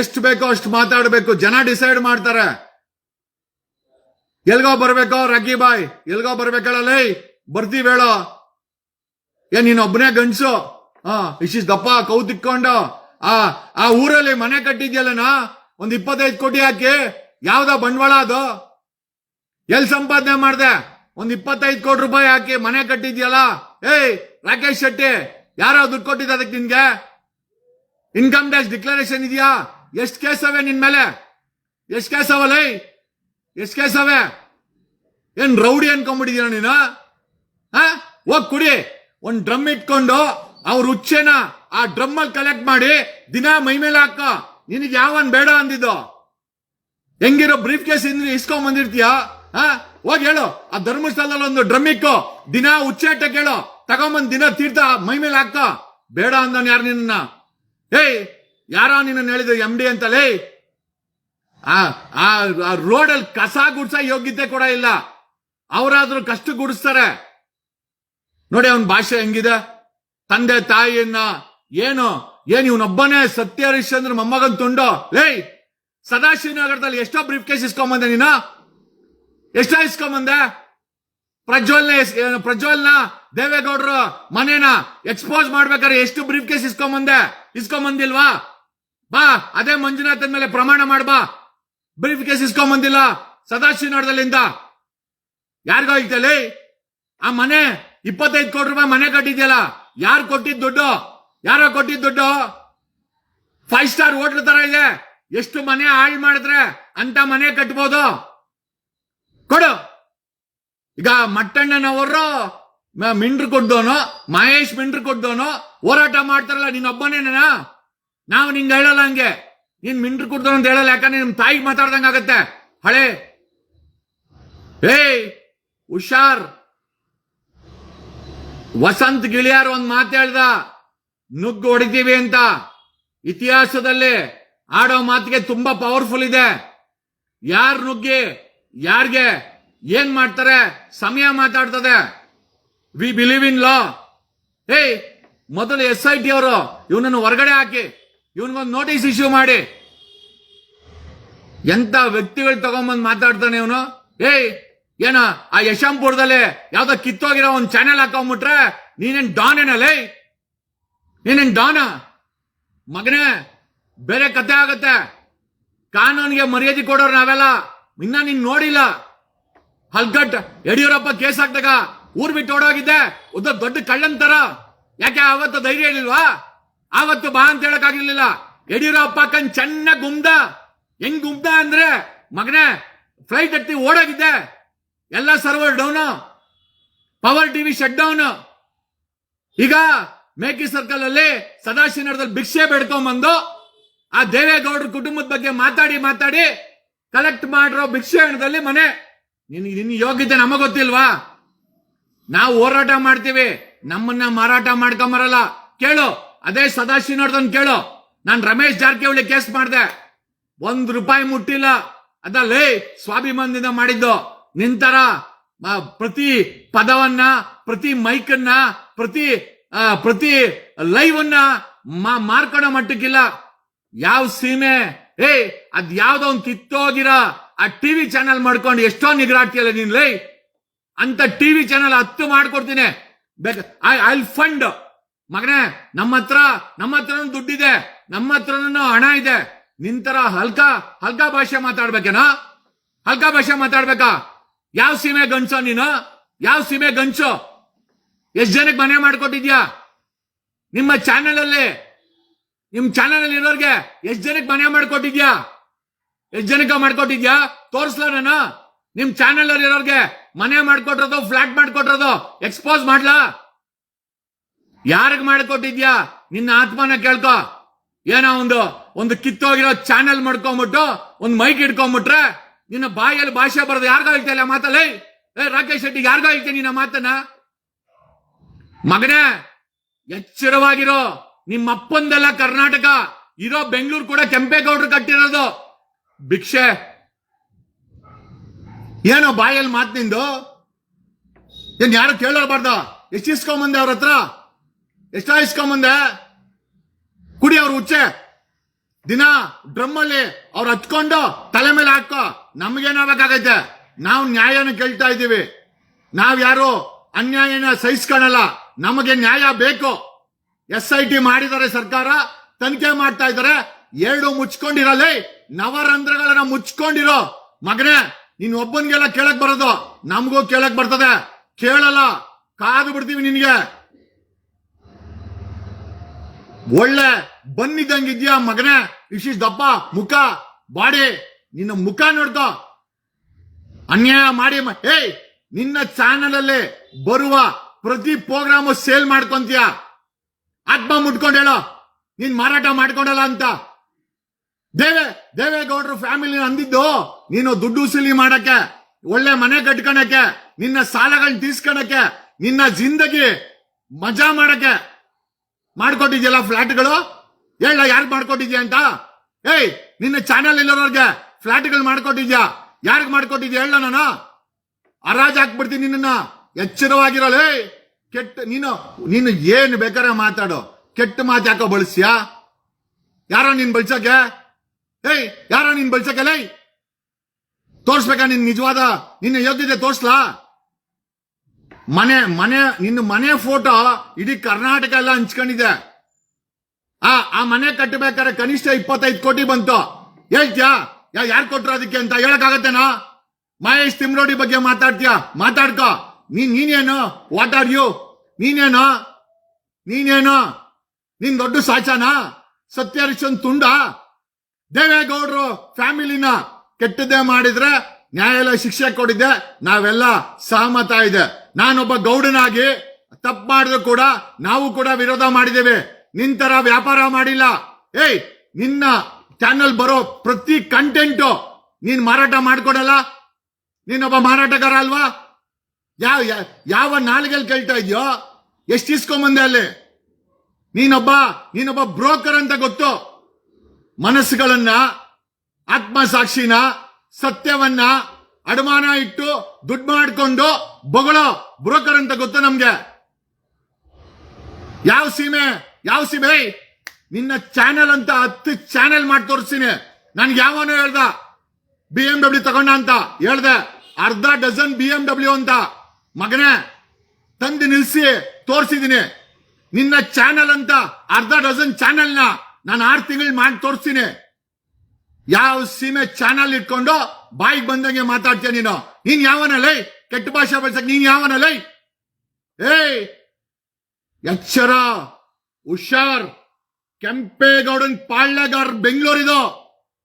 ಎಷ್ಟು ಬೇಕೋ ಅಷ್ಟು ಮಾತಾಡಬೇಕು, ಜನ ಡಿಸೈಡ್ ಮಾಡ್ತಾರೆ. ಎಲ್ಗೋ ಬರ್ಬೇಕೋ, ರಗ್ಗಿ ಬಾಯ್? ಎಲ್ಗೋ ಬರ್ಬೇಕಲ್ಲ ಲೈ ಬರ್ತೀವಿ ಹೇಳೋ ಏ, ನೀನ್ ಒಬ್ಬನೇ ಗಂಡ್ಸು? ಹಾ ಇಶಿಸ್ ದಪ್ಪ ಕೌ ತಿಕ್ಕೊಂಡು ಆ ಆ ಊರಲ್ಲಿ ಮನೆ ಕಟ್ಟಿದ್ಯಲ್ಲನಾ ಒಂದ್ ಇಪ್ಪತ್ತೈದು ಕೋಟಿ ಹಾಕಿ. ಯಾವ್ದ ಬಂಡವಾಳ ಅದು. ಎಲ್ ಸಂಪಾದನೆ ಮಾಡ್ದೆ? ಒಂದ್ ಇಪ್ಪತ್ತೈದು ಕೋಟಿ ರೂಪಾಯಿ ಹಾಕಿ ಮನೆ ಕಟ್ಟಿದ್ಯಲ್ಲ? ಏಯ್, ರಾಕೇಶ್ ಶೆಟ್ಟಿ, ಯಾರೋ ದುಡ್ಡು ಕೊಟ್ಟಿದ್ದ ಅದಕ್ಕೆ ನಿನ್ಗೆ? ಇನ್ಕಮ್ ಟ್ಯಾಕ್ಸ್ ಡಿಕ್ಲರೇಷನ್ ಇದೆಯಾ? ಎಷ್ಟು ಕೇಸ್ ಅವೆ ನಿನ್ ಮೇಲೆ? ಎಷ್ಟ್ ಕೇಸವಲೇ ಎಷ್ಟ್ ಕೇಸವೆ ಏನ್ ರೌಡಿ ಅನ್ಕೊಂಡ್ಬಿಟ್ಟಿದೀನ ನೀನು? ಹೋಗ್ ಕುಡಿ. ಒಂದ್ ಡ್ರಮ್ ಇಟ್ಕೊಂಡು ಅವ್ರ ಹುಚ್ಚೆನ ಆ ಡ್ರಮ್ ಅಲ್ಲಿ ಕಲೆಕ್ಟ್ ಮಾಡಿ ದಿನ ಮೈ ಮೇಲೆ ಹಾಕ. ನಿನಗೆ ಯಾವನ್ ಬೇಡ ಅಂದಿದ್ದು? ಹೆಂಗಿರೋ ಬ್ರೀಫ್ ಕೇಸ್ ಇಂದ್ರೆ ಇಸ್ಕೊಂಡ್ ಬಂದಿರ್ತೀಯ? ಹೋಗಿ ಹೇಳು. ಆ ಧರ್ಮಸ್ಥಳದಲ್ಲಿ ಒಂದು ಡ್ರಮ್ ಇಕ್ಕು. ದಿನ ಉಚ್ಚಾಟ ಕೇಳು. ತಗೊಂಬಂದ್ ದಿನ ತೀರ್ಥ ಮೈ ಮೇಲೆ ಹಾಕ. ಬೇಡ ಅಂದವನ್ ಯಾರು ನಿನ್ನ ಏಯ್, ಯಾರೋ ನಿನ್ನ ಹೇಳಿದ್ರು ಎಂ ಡಿ ಅಂತಲೇ? ಆ ಆ ರೋಡಲ್ಲಿ ಕಸ ಗುಡ್ಸ ಯೋಗ್ಯತೆ ಕೂಡ ಇಲ್ಲ. ಅವರಾದ್ರೂ ಕಷ್ಟ ಗುಡಿಸ್ತಾರೆ. ನೋಡಿ ಅವನ ಭಾಷೆ ಹೆಂಗಿದೆ? ತಂದೆ ತಾಯಿಯನ್ನ ಏನು, ಏನ್ ಇವನೊಬ್ಬನೇ ಸತ್ಯ ಹರಿಶ್ಚಂದ್ರ ಮೊಮ್ಮಗನ್ ತುಂಡು? ಏಯ್, ಸದಾಶಿವನಗರದಲ್ಲಿ ಎಷ್ಟೋ ಬ್ರೀಫ್ ಕೇಸ್ ಇಸ್ಕೊಂಬಂದೆ ನೀನು? ಎಷ್ಟೋ ಇಸ್ಕೊಂಬಂದೆ? ಪ್ರಜ್ವಲ್ನ ಪ್ರಜ್ವಲ್ನ ದೇವೇಗೌಡರು ಮನೇನ ಎಕ್ಸ್ಪೋಸ್ ಮಾಡ್ಬೇಕಾದ್ರೆ ಎಷ್ಟು ಬ್ರೀಫ್ ಕೇಸ್ ಇಸ್ಕೊಂಬಂದೆ? ಇಸ್ಕೊಂಬಂದಿಲ್ವಾ? ಬಾ, ಅದೇ ಮಂಜುನಾಥನ್ ಮೇಲೆ ಪ್ರಮಾಣ ಮಾಡ್ಬಾ. ಬ್ರೀಫ್ ಕೇಸ್ ಇಸ್ಕೊಂಬಂದಿಲ್ಲ ಯಾರಿಗೋ ಐತಲ್ಲಿ ಆ ಮನೆ ಇಪ್ಪತ್ತೈದು ಕೋಟಿ ರೂಪಾಯಿ ಮನೆ ಕಟ್ಟಿದ್ಯಲ್ಲ, ಯಾರು ಕೊಟ್ಟಿದ್ ದುಡ್ಡು? ಯಾರೋ ಕೊಟ್ಟಿದ್ ದುಡ್ಡು? ಫೈವ್ ಸ್ಟಾರ್ ಹೋಟ್ಲ್ ತರ ಇದೆ. ಎಷ್ಟು ಮನೆ ಹಾಳು ಮಾಡಿದ್ರೆ ಅಂತ ಮನೆ ಕಟ್ಬೋದು? ಕೊಡು. ಈಗ ಮಟ್ಟಣ್ಣನವರು ಮಿಂಡ್ರು ಕೊಡ್ದೋನು, ಮಹೇಶ್ ಮಿಂಡ್ರು ಕೊಡ್ದೋನು ಹೋರಾಟ ಮಾಡ್ತಾರಲ್ಲ ನೀನ್ ಒಬ್ಬನೇನ ನಾವು ನಿಂಗೆ ಹೇಳಲ್ಲ ಹಂಗೆ. ನೀನ್ ಮಿಂಟ್ರ್ ಕೊಡ್ದೋನು ಅಂತ ಹೇಳಲ್ಲ, ಯಾಕಂದ್ರೆ ನಿಮ್ ತಾಯಿಗೆ ಮಾತಾಡ್ದಂಗ ಆಗತ್ತೆ. ಹಳೆ. ಏಯ್, ಹುಷಾರ್. ವಸಂತ್ ಗಿಳಿಯಾರ್ ಒಂದ್ ಮಾತು ಹೇಳ್ದ, ನುಗ್ಗು ಹೊಡಿತೀವಿ ಅಂತ. ಇತಿಹಾಸದಲ್ಲಿ ಆಡೋ ಮಾತಿಗೆ ತುಂಬಾ ಪವರ್ಫುಲ್ ಇದೆ. ಯಾರ್ ನುಗ್ಗಿ, ಯಾರ್ಗೆ, ಏನ್ ಮಾಡ್ತಾರೆ, ಸಮಯ ಮಾತಾಡ್ತದೆ. ವಿ ಬಿಲೀವ್ ಇನ್ ಲಾ ಏಯ್, ಮೊದಲು ಎಸ್ ಐ ಟಿ ಅವರು, ಇವನನ್ನು ಹೊರಗಡೆ ಹಾಕಿ. ಇವನಿಗೊಂದು ನೋಟಿಸ್ ಇಶ್ಯೂ ಮಾಡಿ. ಎಂತ ವ್ಯಕ್ತಿಗಳು ತಗೊಂಬಂದು ಮಾತಾಡ್ತಾನೆ ಇವನು? ಏಯ್, ಏನ, ಆ ಯಶಂಪುರದಲ್ಲಿ ಯಾವ್ದೋ ಕಿತ್ತೋಗಿರೋ ಒಂದು ಚಾನೆಲ್ ಹಾಕೊಂಡ್ಬಿಟ್ರೆ ನೀನೇನ್ ಡಾನ್ ಏನಲ್ಲ ನೀನೇನ್ ಡಾನ ಮಗನೇ, ಬೇರೆ ಕತೆ ಆಗತ್ತೆ. ಕಾನೂನಿಗೆ ಮರ್ಯಾದೆ ಕೊಡೋರು ನಾವೆಲ್ಲ. ಇನ್ನ ನೀನ್ ನೋಡಿಲ್ಲ. ಹಲ್ಕಟ್ ಯಡಿಯೂರಪ್ಪ ಕೇಸ್ ಹಾಕ್ದಾಗ ಊರ್ ಬಿಟ್ಟು ಓಡೋಗಿದ್ದೆ. ಉದ್ದ ದೊಡ್ಡ ಕಳ್ಳಂತರ ಯಾಕೆ ಅವತ್ತು ಧೈರ್ಯ ಇರ್ಲಿಲ್ವಾ ಆವತ್ತು ಬಾ ಅಂತ ಹೇಳಕ್ ಆಗಿರ್ಲಿಲ್ಲ ಯಡಿಯೂರಪ್ಪ ಕಣ್ ಚೆನ್ನಾಗಿ ಗುಮ್ದ. ಹೆಂಗ್ ಗುಮ್ದ ಅಂದ್ರೆ, ಮಗನೇ ಫ್ಲೈಟ್ ಹತ್ತಿ ಓಡೋಗಿದ್ದೆ. ಎಲ್ಲ server down power TV shut down ಈಗ ಮೇಕಿ ಸರ್ಕಲ್ ಅಲ್ಲಿ ಸದಾಶಿವನಗರದಲ್ಲಿ ಭಿಕ್ಷೆ ಬೇಡ್ಕೊಂಬಂದು, ಆ ದೇವೇಗೌಡರ ಕುಟುಂಬದ ಬಗ್ಗೆ ಮಾತಾಡಿ ಮಾತಾಡಿ ಕಲೆಕ್ಟ್ ಮಾಡಿರೋ ಭಿಕ್ಷೆ ಹಣದಲ್ಲಿ ಮನೆ. ನಿನ್ ನಿನ್ನ ಯೋಗ್ಯತೆ ನಮಗ್ ಗೊತ್ತಿಲ್ವಾ? ನಾವು ಹೋರಾಟ ಮಾಡ್ತೀವಿ. ನಮ್ಮನ್ನ ಮಾರಾಟ ಮಾಡ್ಕೊಂಬರಲ್ಲ. ಕೇಳು. ಅದೇ ಸದಾಶಿವನವ್ರದನ್ ಕೇಳು. ನಾನು ರಮೇಶ್ ಜಾರಕಿಹೊಳಿ ಕೇಸ್ ಮಾಡ್ದೆ. ಒಂದ್ ರೂಪಾಯಿ ಮುಟ್ಟಿಲ್ಲ. ಅದಲ್ಲೇ ಸ್ವಾಭಿಮಾನದಿಂದ ಮಾಡಿದ್ದು. ನಿಂತರ ಪ್ರತಿ ಪದವನ್ನ, ಪ್ರತಿ ಮೈಕನ್ನ, ಪ್ರತಿ ಪ್ರತಿ ಲೈವ್ ಅನ್ನ ಮಟ್ಟಕ್ಕಿಲ್ಲ. ಯಾವ ಸೀಮೆ ಏ, ಅದ್ ಯಾವ್ದೋ ಒಂದ್ ಕಿತ್ತೋಗಿರ ಆ ಟಿವಿ ಚಾನೆಲ್ ಮಾಡ್ಕೊಂಡು ಎಷ್ಟೋ ನಿಗ್ರಾಡ್ತಿಯಲ್ಲ ನೀನ್ ಲೈ. ಅಂತ ಟಿವಿ ಚಾನೆಲ್ ಹತ್ತು ಮಾಡ್ಕೊಡ್ತೀನಿ. I, fund. ಮಗನೇ ನಮ್ಮ ಹತ್ರ ನಮ್ಮ ಹತ್ರ ದುಡ್ಡಿದೆ ನಮ್ಮ ಹತ್ರನೂ ಹಣ ಇದೆ. ನಿಂತರ ಹಲ್ಕ ಹಲ್ಕ ಭಾಷೆ ಮಾತಾಡ್ಬೇಕೇನೋ? ಹಲ್ಕ ಭಾಷೆ ಮಾತಾಡ್ಬೇಕಾ? ಯಾವ ಸೀಮೆ ಗಂಚೋ ನೀನು? ಯಾವ ಸೀಮೆ ಗಂಚೋ ಎಷ್ಟು ಜನಕ್ಕೆ ಮನೆ ಮಾಡ್ಕೊಟ್ಟಿದ್ಯಾ? ನಿಮ್ಮ ಚಾನೆಲ್ ಅಲ್ಲಿ ನಿಮ್ ಚಾನೆಲ್ ಅಲ್ಲಿ ಇರೋರ್ಗೆ ಎಷ್ಟ್ ಜನಕ್ಕೆ ಮನೆ ಮಾಡ್ಕೊಟ್ಟಿದ್ಯಾ? ಎಷ್ಟು ಜನಕ್ಕೆ ಮಾಡ್ಕೊಟ್ಟಿದ್ಯಾ? ತೋರಿಸ್ಲಾ ನಾನು. ನಿಮ್ ಚಾನೆಲ್ ಅಲ್ಲಿ ಇರೋರ್ಗೆ ಮನೆ ಮಾಡ್ಕೊಟ್ರದು ಫ್ಲಾಟ್ ಮಾಡ್ಕೊಟ್ರದು ಎಕ್ಸ್ಪೋಸ್ ಮಾಡ್ಲಾ? ಯಾರಿಗ್ ಮಾಡ್ಕೊಟ್ಟಿದ್ಯಾ? ನಿನ್ನ ಆತ್ಮನ ಕೇಳ್ಕೊ. ಏನೋ ಒಂದು ಒಂದು ಕಿತ್ತೋಗಿರೋ ಚಾನೆಲ್ ಮಾಡ್ಕೊಂಬಿಟ್ಟು, ಒಂದು ಮೈಕ್ ಇಟ್ಕೊಂಬಿಟ್ರೆ ನಿನ್ನ ಬಾಯಲ್ಲಿ ಭಾಷೆ ಬರೋದು ಯಾರಿಗೋ ಹೇಳ್ತಿಲ್ಲ ಮಾತಲ್ಲಿ? ಏ, ರಾಕೇಶ್ ಶೆಟ್ಟಿ, ಯಾರಿಗೋ ಹೇಳ್ತೀನಿ ನಿನ್ನ ಮಾತನ್ನ? ಮಗನೇ, ಎಚ್ಚರವಾಗಿರೋ ನಿಮ್ಮ ಅಪ್ಪಂದೆಲ್ಲ ಕರ್ನಾಟಕ, ಇರೋ ಬೆಂಗಳೂರು ಕೂಡ ಕೆಂಪೇಗೌಡರು ಕಟ್ಟಿರೋದು. ಭಿಕ್ಷೆ. ಏನೋ ಬಾಯಲ್ಲಿ ಮಾತು ನಿಂದು? ಏನ್ ಯಾರು ಕೇಳಬಾರ್ದ ಹೆಚ್ಚಿಸ್ಕೊಂಬಂದೆ ಅವ್ರ ಹತ್ರ? ಎಷ್ಟ ಇಸ್ಕೊಂಬಂದೆ ಕುಡಿ ಅವ್ರ ಹುಚ್ಚೆ. ದಿನ ಡ್ರಮ್ ಅಲ್ಲಿ ಅವ್ರು ಹಚ್ಕೊಂಡು ತಲೆ ಮೇಲೆ ಹಾಕೋ. ನಮ್ಗೇನಾಗಬೇಕಾಗೈತೆ ನಾವು ನ್ಯಾಯನ ಕೇಳ್ತಾ ಇದ್ದೀವಿ. ನಾವ್ ಯಾರು ಅನ್ಯಾಯನ ಸಹಿಸ್ಕೊಳಲ್ಲ. ನಮಗೆ ನ್ಯಾಯ ಬೇಕು. ಎಸ್ ಐ ಟಿ ಮಾಡಿದ್ದಾರೆ ಸರ್ಕಾರ, ತನಿಖೆ ಮಾಡ್ತಾ ಇದ್ದಾರೆ. ಎರಡು ಮುಚ್ಕೊಂಡಿರಲಿ, ನವರಂಧ್ರಗಳನ್ನ ಮುಚ್ಕೊಂಡಿರೋ. ಮಗನೇ, ನೀನ್ ಒಬ್ಬನಿಗೆಲ್ಲ ಕೇಳಕ್ ಬರೋದು. ನಮಗೂ ಕೇಳಕ್ ಬರ್ತದೆ. ಕೇಳಲ್ಲ. ಕಾದು ಬಿಡ್ತೀವಿ ನಿನ್ಗೆ. ಒಳ್ಳೆ ಬಂದಿದ್ದಂಗಿದ್ಯಾ ಮಗನೇ? ಇಶಿಸ್ ದಪ್ಪ, ಮುಖ, ಬಾಡಿ, ನಿನ್ನ ಮುಖ ನೋಡ್ದ ಅನ್ಯಾಯ ಮಾಡಿ ಏಯ್, ನಿನ್ನ ಚಾನಲ್ ಅಲ್ಲಿ ಬರುವ ಪ್ರತಿ ಪ್ರೋಗ್ರಾಮು ಸೇಲ್ ಮಾಡ್ಕೊಂತೀಯ? ಆತ್ಮ ಮುಟ್ಕೊಂಡು ಹೇಳೋ, ನೀನ್ ಮಾರಾಟ ಮಾಡ್ಕೊಂಡಲ್ಲ ಅಂತ. ದೇವೆ, ದೇವೇಗೌಡರು ಫ್ಯಾಮಿಲಿ ಅಂದಿದ್ದು, ನೀನು ದುಡ್ಡು ಸಿಲಿ ಮಾಡಕ್ಕೆ, ಒಳ್ಳೆ ಮನೆ ಕಟ್ಕೊಳಕ್ಕೆ ನಿನ್ನ ಸಾಲಗಳನ್ನ ತೀರ್ಸ್ಕೊಳಕ್ಕೆ ನಿನ್ನ ಜಿಂದಗಿ ಮಜಾ ಮಾಡಕ್ಕೆ. ಮಾಡ್ಕೊಟ್ಟಿದ್ಯಲ್ಲ ಫ್ಲಾಟ್ಗಳು? ಹೇಳ, ಯಾರಿಗೆ ಮಾಡ್ಕೊಟ್ಟಿದ್ಯಾ ಅಂತ? ಏಯ್, ನಿನ್ನ ಚಾನಲ್ ಇಲ್ಲೋರ್ಗೆ ಫ್ಲಾಟ್ಗಳು ಮಾಡ್ಕೊಟ್ಟಿದ್ಯಾ? ಯಾರಿಗೆ ಮಾಡ್ಕೊಟ್ಟಿದ್ಯಾ ಹೇಳ ನಾನು. ಹರಾಜ್ ಹಾಕ್ಬಿಡ್ತೀನಿ ನಿನ್ನ ಎಚ್ಚರವಾಗಿರಲ್ಲ, ಏಯ್, ಕೆಟ್ಟ, ನೀನು ನೀನು ಏನು ಬೇಕಾದ್ರೆ ಮಾತಾಡು. ಕೆಟ್ಟ ಮಾತು ಯಾಕೋ ಬಳಸ್ಯಾ ಯಾರೋ ನೀನ್ ಬಳಸಕ್ಕೆ? ಏಯ್, ಯಾರೋ ನೀನ್ ಬಳಸಕ್ಕೆ ಲೈ? ತೋರ್ಸ್ಬೇಕಾ ನಿನ್ ನಿಜವಾದ, ನಿನ್ನ ಯೋಗ್ಯತೆ ತೋರ್ಸ್ಲಾ? ಮನೆ ಮನೆ, ನಿನ್ನ ಮನೆ ಫೋಟೋ ಇಡೀ ಕರ್ನಾಟಕ ಎಲ್ಲ ಹಂಚ್ಕೊಂಡಿದೆ. ಆ ಆ ಮನೆ ಕಟ್ಟಬೇಕಾದ್ರೆ ಕನಿಷ್ಠ ಇಪ್ಪತ್ತೈದು ಕೋಟಿ ಬಂತು. ಹೇಳ್ತ್ಯಾ? ಯಾರು ಕೊಟ್ರು ಅದಕ್ಕೆ ಅಂತ ಹೇಳಕ್ಕಾಗತ್ತೇನಾ? ಮಹೇಶ್ ತಿಮ್ರೋಡಿ ಬಗ್ಗೆ ಮಾತಾಡ್ತೀಯ? ಮಾತಾಡ್ಕೋ. ನೀನ್ ನೀನೇನು? ವಾಟ್ ಆರ್ ಯು ನೀನೇನು? ನೀನೇನು? ನೀನ್ ದೊಡ್ಡ ಸಾಚಾನಾ? ಸತ್ಯಹರಿಶನ್ ತುಂಡ? ದೇವೇಗೌಡರು ಫ್ಯಾಮಿಲಿನ ಕೆಟ್ಟದ್ದೇ ಮಾಡಿದ್ರೆ ನ್ಯಾಯಾಲಯ ಶಿಕ್ಷೆ ಕೊಡಿದ್ದೆ ನಾವೆಲ್ಲ ಸಹಮತ ಇದೆ. ನಾನೊಬ್ಬ ಗೌಡನಾಗಿ ತಪ್ಪು ಕೂಡ ನಾವು ಕೂಡ ವಿರೋಧ ಮಾಡಿದ್ದೇವೆ. ನಿಂತರ ವ್ಯಾಪಾರ ಮಾಡಿಲ್ಲ. ಏಯ್, ನಿನ್ನ ಚಾನಲ್ ಬರೋ ಪ್ರತಿ ಕಂಟೆಂಟು ನೀನ್ ಮಾರಾಟ ಮಾಡ್ಕೊಡಲ್ಲ? ನೀನೊಬ್ಬ ಮಾರಾಟಗಾರ ಅಲ್ವಾ? ಯಾವ ಯಾವ ನಾಲಿಗೆಲ್ ಕೇಳ್ತಾ ಇದೆಯೋ? ಎಷ್ಟು ಇಸ್ಕೊಂಬಂದೆ ಅಲ್ಲಿ? ನೀನೊಬ್ಬ ನೀನೊಬ್ಬ ಬ್ರೋಕರ್ ಅಂತ ಗೊತ್ತು. ಮನಸ್ಸುಗಳನ್ನ, ಆತ್ಮಸಾಕ್ಷಿನ, ಸತ್ಯವನ್ನ ಅಡಮಾನ ಇಟ್ಟು ದುಡ್ಡು ಮಾಡ್ಕೊಂಡು ಬೊಗಳೋ ಬ್ರೋಕರ್ ಅಂತ ಗೊತ್ತು ನಮ್ಗೆ? ಯಾವ ಸೀಮೆ? ಯಾವ ಸೀಮೆ? ನಿನ್ನ ಚಾನೆಲ್ ಅಂತ ಹತ್ತು ಚಾನೆಲ್ ಮಾಡಿ ತೋರಿಸ್ತೀನಿ. ನನ್ಗೆ ಯಾವನು ಹೇಳ್ದ ಬಿ ಎಂ ಡಬ್ಲ್ಯೂ ತಗೊಂಡ ಅಂತ ಹೇಳ್ದೆ. ಅರ್ಧ ಡಜನ್ ಬಿ ಎಂ ಡಬ್ಲ್ಯೂ ಅಂತ. ಮಗನೇ, ತಂದು ನಿಲ್ಸಿ ತೋರಿಸಿದೀನಿ ನಿನ್ನ ಚಾನೆಲ್ ಅಂತ ಅರ್ಧ ಡಜನ್ ಚಾನೆಲ್ನ ನಾನು ಆರು ತಿಂಗಳು ಮಾಡಿ ತೋರಿಸ್ತೀನಿ ಯಾವ ಸೀಮೆ ಚಾನೆಲ್ ಇಟ್ಕೊಂಡು ಬಾಯಿಗೆ ಬಂದಂಗೆ ಮಾತಾಡ್ತೀಯ ನೀನು? ನೀನ್ ಯಾವನಲ್ಲೈ ಕೆಟ್ಟ ಭಾಷೆ ಬಳಸಕ್ ನೀನ್ ಯಾವನಲ್ಲೈ ಏಯ್! ಎಚ್ಚರ ಹುಷಾರ್, ಕೆಂಪೇಗೌಡನ್ ಪಾಳ್ಯಗಾರ್ ಬೆಂಗಳೂರಿದು.